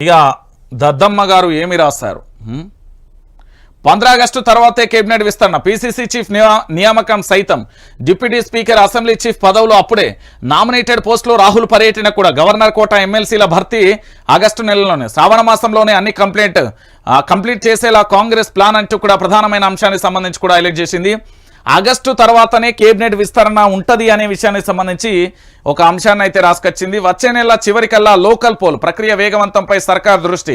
ఇక దద్దమ్మ గారు ఏమి రాశారు? పంద్రా ఆగస్టు తర్వాతే కేబినెట్ విస్తరణ. పీసీసీ చీఫ్ నియా- నియామకం సైతం. డిప్యూటీ స్పీకర్ అసెంబ్లీ చీఫ్ పదవులు అప్పుడే. నామినేటెడ్ పోస్టులో రాహుల్ పర్యటన కూడా గవర్నర్ కోట ఎమ్మెల్సీల భర్తీ ఆగస్టు నెలలోనే. శ్రావణ మాసంలోనే అన్ని కంప్లైంట్ కంప్లీట్ చేసేలా కాంగ్రెస్ ప్లాన్ అంటూ కూడా ప్రధానమైన అంశానికి సంబంధించి కూడా హైలైట్ చేసింది. ఆగస్టు తర్వాతనే కేబినెట్ విస్తరణ ఉంటది అనే విషయానికి సంబంధించి ఒక అంశాన్ని అయితే రాసుకొచ్చింది. వచ్చే నెల చివరికల్లా లోకల్ పోల్ ప్రక్రియ వేగవంతంపై సర్కార్ దృష్టి.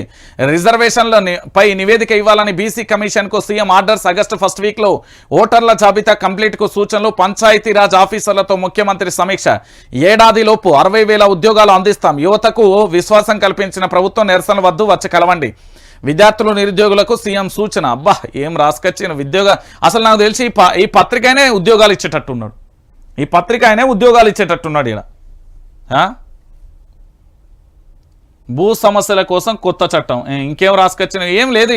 రిజర్వేషన్ల పై నివేదిక ఇవ్వాలని బీసీ కమిషన్కు సీఎం ఆర్డర్స్ ఆగస్టు ఫస్ట్ వీక్లో ఓటర్ల జాబితా కంప్లీట్కు సూచనలు పంచాయతీరాజ్ ఆఫీసర్లతో ముఖ్యమంత్రి సమీక్ష. ఏడాదిలోపు అరవై వేల ఉద్యోగాలు అందిస్తాం. యువతకు విశ్వాసం కల్పించిన ప్రభుత్వం నిరసన వద్దు వచ్చి కలవండి. విద్యార్థులు నిరుద్యోగులకు సీఎం సూచన. అబ్బా ఏం రాసుకొచ్చిన ఉద్యోగ అసలు నాకు తెలిసి ఈ ప- ఈ పత్రికనే ఉద్యోగాలు ఇచ్చేటట్టున్నాడు. ఈ పత్రిక ఆయనే ఉద్యోగాలు ఇచ్చేటట్టున్నాడు ఈడ. భూ సమస్యల కోసం కొత్త చట్టం. ఇంకేం రాసుకొచ్చిన ఏం లేదు.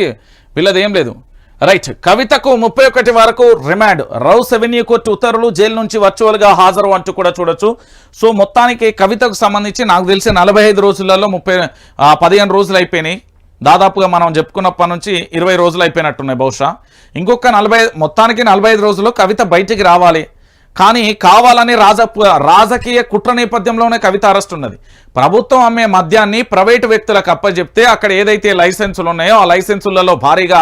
వీళ్ళది ఏం లేదు. రైట్. కవితకు ముప్పై ఒకటి వరకు రిమాండ్. రౌస్ ఎవెన్యూ కోర్టు ఉత్తర్వులు జైలు నుంచి వర్చువల్గా హాజరు అంటూ కూడా చూడొచ్చు. సో మొత్తానికి కవితకు సంబంధించి నాకు తెలిసి నలభై ఐదు రోజులలో ముప్పై పదిహేను రోజులు అయిపోయినాయి. దాదాపుగా మనం చెప్పుకున్నప్పటి నుంచి ఇరవై రోజులు అయిపోయినట్టున్నాయి బహుశా. ఇంకొక నలభై మొత్తానికి నలభై ఐదు రోజుల్లో కవిత బయటికి రావాలి. కానీ కావాలని రాజ రాజకీయ కుట్ర నేపథ్యంలోనే కవిత అరెస్ట్ ఉన్నది. ప్రభుత్వం అమ్మే మద్యాన్ని ప్రైవేటు వ్యక్తులకు అప్పచెప్తే అక్కడ ఏదైతే లైసెన్సులు ఉన్నాయో ఆ లైసెన్సులలో భారీగా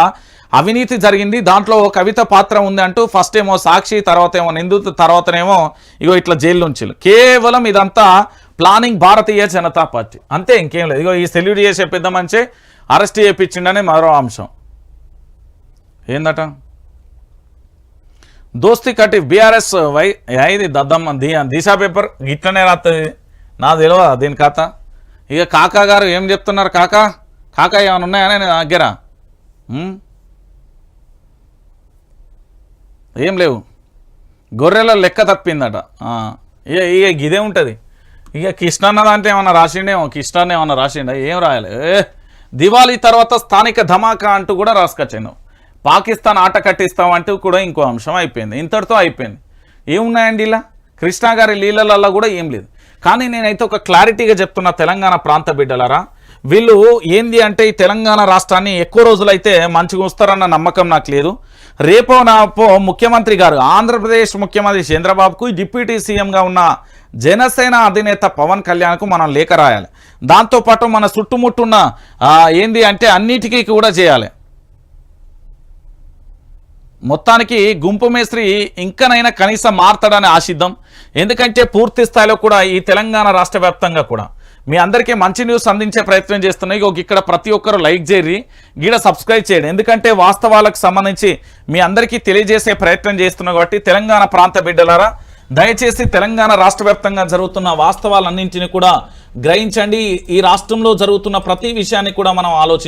అవినీతి జరిగింది. దాంట్లో కవిత పాత్ర ఉంది అంటూ ఫస్ట్ ఏమో సాక్షి తర్వాత ఏమో నిందితు తర్వాతనేమో ఇగో ఇట్లా జైలు నుంచి కేవలం ఇదంతా ప్లానింగ్ భారతీయ జనతా పార్టీ. అంతే ఇంకేం లేదు. ఇగో ఈ సెల్యూట్ చేసే పెద్ద మంచి అరెస్ట్ చేయించిండనే మరో అంశం. ఏందట? దోస్తి కట్టి బీఆర్ఎస్ వై ఇది దద్దమ్మ దీ దిశా పేపర్ ఇట్లనే రాస్తుంది నా తెలియదా దీని కథ ఇక కాకా గారు ఏం చెప్తున్నారు కాకా? కాకా ఏమైనా ఉన్నాయా నా దగ్గర? ఏం లేవు. గొర్రెల లెక్క తప్పిందట. ఇక ఇదే ఉంటుంది. ఇక కృష్ణన్న దాంట్లో ఏమన్నా రాసిండేమో? కృష్ణన్న ఏమన్నా రాసిండా? ఏం రాయాలి? దివాళీ తర్వాత స్థానిక ధమాకా అంటూ కూడా రాసుకొచ్చాను పాకిస్తాన్ ఆట కట్టిస్తామంటూ కూడా ఇంకో అంశం అయిపోయింది. ఇంతటితో అయిపోయింది. ఏమున్నాయండి ఇలా? కృష్ణా గారి లీలలలో కూడా ఏం లేదు. కానీ నేనైతే ఒక క్లారిటీగా చెప్తున్నా తెలంగాణ ప్రాంత బిడ్డలరా వీళ్ళు ఏంది అంటే ఈ తెలంగాణ రాష్ట్రాన్ని ఎక్కువ రోజులైతే మంచిగా వస్తారన్న నమ్మకం నాకు లేదు. రేపో నాపో ముఖ్యమంత్రి గారు ఆంధ్రప్రదేశ్ ముఖ్యమంత్రి చంద్రబాబుకు డిప్యూటీ సీఎంగా ఉన్న జనసేన అధినేత పవన్ కళ్యాణ్కు మనం లేఖ రాయాలి. దాంతోపాటు మన చుట్టుముట్టున్న ఏంది అంటే అన్నిటికీ కూడా చేయాలి. మొత్తానికి గుంపు మేస్త్రి ఇంకనైనా కనీసం మారతాడని ఆశిద్దాం. ఎందుకంటే పూర్తి స్థాయిలో కూడా ఈ తెలంగాణ రాష్ట్ర వ్యాప్తంగా కూడా. మీ అందరికీ మంచి న్యూస్ అందించే ప్రయత్నం చేస్తున్నాయి. ఒక ఇక్కడ ప్రతి ఒక్కరు లైక్ చేయరి గీడ సబ్స్క్రైబ్ చేయండి. ఎందుకంటే వాస్తవాలకు సంబంధించి మీ అందరికీ తెలియజేసే ప్రయత్నం చేస్తున్నాం కాబట్టి తెలంగాణ ప్రాంత బిడ్డలారా దయచేసి తెలంగాణ రాష్ట్ర వ్యాప్తంగా జరుగుతున్న వాస్తవాలన్నింటినీ కూడా గ్రహించండి. ఈ రాష్ట్రంలో జరుగుతున్న ప్రతి విషయాన్ని కూడా మనం ఆలోచించాలి